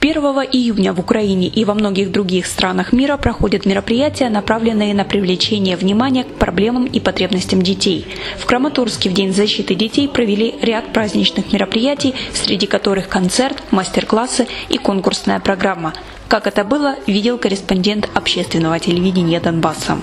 1 июня в Украине и во многих других странах мира проходят мероприятия, направленные на привлечение внимания к проблемам и потребностям детей. В Краматорске в День защиты детей провели ряд праздничных мероприятий, среди которых концерт, мастер-классы и конкурсная программа. Как это было, видел корреспондент общественного телевидения Донбасса.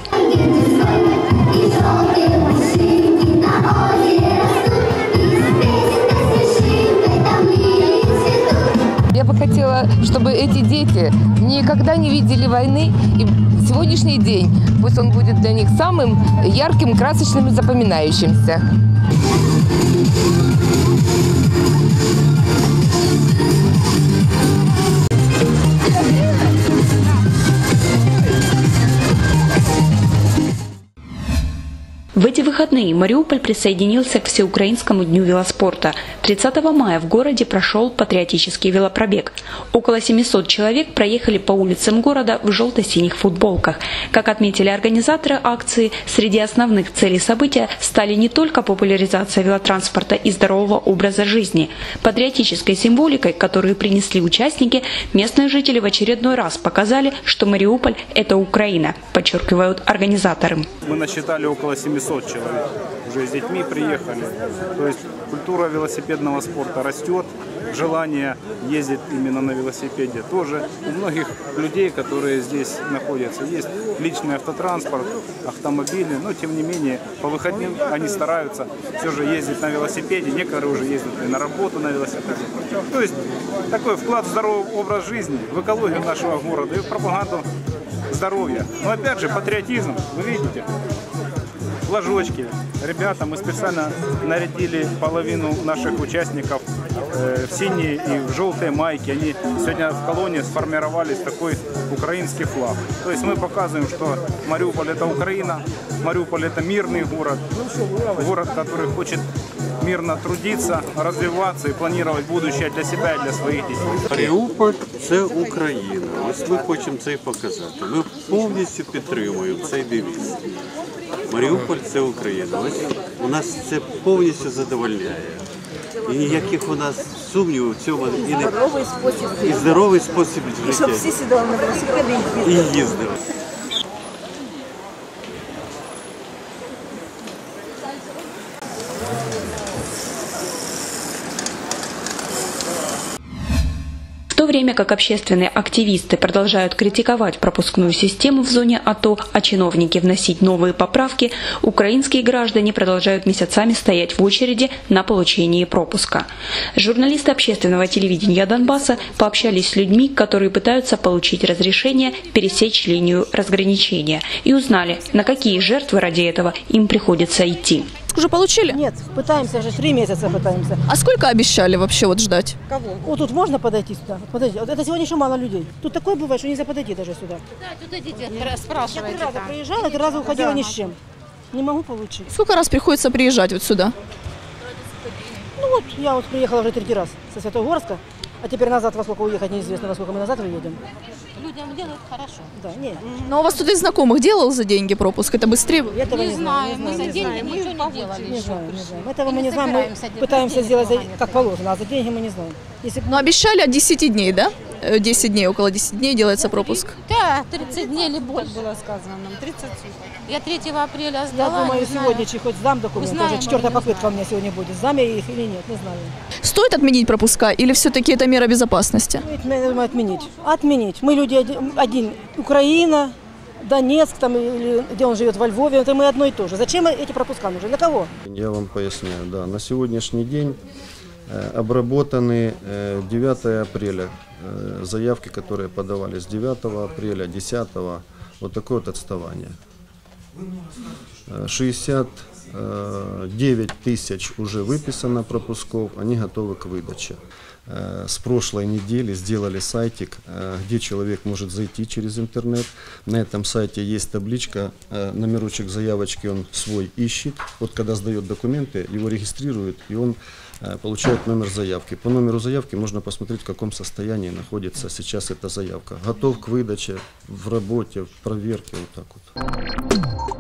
Чтобы эти дети никогда не видели войны. И сегодняшний день, пусть он будет для них самым ярким, красочным и запоминающимся. Эти выходные Мариуполь присоединился к Всеукраинскому дню велоспорта. 30 мая в городе прошел патриотический велопробег. Около 700 человек проехали по улицам города в желто-синих футболках. Как отметили организаторы акции, среди основных целей события стали не только популяризация велотранспорта и здорового образа жизни. Патриотической символикой, которую принесли участники, местные жители в очередной раз показали, что Мариуполь – это Украина, подчеркивают организаторы. Мы насчитали около 700 человек. Уже с детьми приехали. То есть культура велосипедного спорта растет. Желание ездить именно на велосипеде тоже. У многих людей, которые здесь находятся, есть личный автотранспорт, автомобили, но тем не менее по выходным они стараются все же ездить на велосипеде. Некоторые уже ездят и на работу на велосипеде. То есть такой вклад в здоровый образ жизни, в экологию нашего города и в пропаганду здоровья. Но опять же патриотизм, вы видите, флажочки. Ребята, мы специально нарядили половину наших участников э, в синие и в желтые майки. Они сегодня в колонии сформировались такой украинский флаг. То есть мы показываем, что Мариуполь это Украина, Мариуполь это мирный город, город, который хочет мирно трудиться, развиваться и планировать будущее для себя и для своих детей. Маріуполь це Україна. Ось ми хочемо це і показати. Ми повністю підтримуємо цей девіз. Маріуполь це Україна. Ось у нас це повністю задовольняє. І ніяких у нас сумнівів в цьому і, не... здоровий спосіб і здоровий спосіб І щоб всі сідали на велосипеди І їздили. Время как общественные активисты продолжают критиковать пропускную систему в зоне АТО, а чиновники вносить новые поправки, украинские граждане продолжают месяцами стоять в очереди на получение пропуска. Журналисты общественного телевидения Донбасса пообщались с людьми, которые пытаются получить разрешение пересечь линию разграничения и узнали, на какие жертвы ради этого им приходится идти. Уже получили? Нет, пытаемся же, три месяца пытаемся. А сколько обещали вообще вот ждать? Кого? Вот тут можно подойти сюда? Вот Подойди. Вот это сегодня еще мало людей. Тут такое бывает, что нельзя подойти даже сюда. Да, тут идите, Я три спрашивайте раза приезжала, три раза уходила ни с чем. Не могу получить. Сколько раз приходится приезжать вот сюда? Ну вот, я вот приехала уже третий раз со Святогорска, а теперь назад во сколько уехать неизвестно, во сколько мы назад уедем. Людям делают хорошо. Да, нет. Но у вас тут из знакомых делал за деньги пропуск? Это быстрее? Я этого Не не, знаю, знаю. мы не за деньги не ничего не делали не еще. знаю, не знаем. Этого Мы мы не не знаем, мы пытаемся сделать за- как положено, а за деньги мы не знаем. Если Но обещали от 10 дней, да? Э, 10 дней, около 10 дней делается пропуск. Да, 30 дней или больше было сказано нам, 30 Я 3 апреля я сдала, думаю, не знаю. сегодня чи хоть сдам документы, Узнаем, уже четвертая попытка у меня сегодня будет. Сдам я их или нет, не знаю. Стоит отменить пропуска или все-таки это мера безопасности? Я думаю, отменить. Отменить. Мы люди один. Украина, Донецк, там, или где он живет, во Львове, это мы одно и то же. Зачем эти пропуска нужны? Для кого? Я вам поясняю, да, на сегодняшний день э, обработаны э, 9 апреля э, заявки, которые подавались 9 апреля, 10 вот такое вот отставание. Э, 69 тысяч уже выписано пропусков, они готовы к выдаче. Э, С прошлой недели сделали сайтик, э, где человек может зайти через интернет. На этом сайте есть табличка, э, номерочек заявочки он свой ищет. Вот когда сдает документы, его регистрируют, и он э, получает номер заявки. По номеру заявки можно посмотреть, в каком состоянии находится сейчас эта заявка. Готов к выдаче, в работе, в проверке, вот так вот.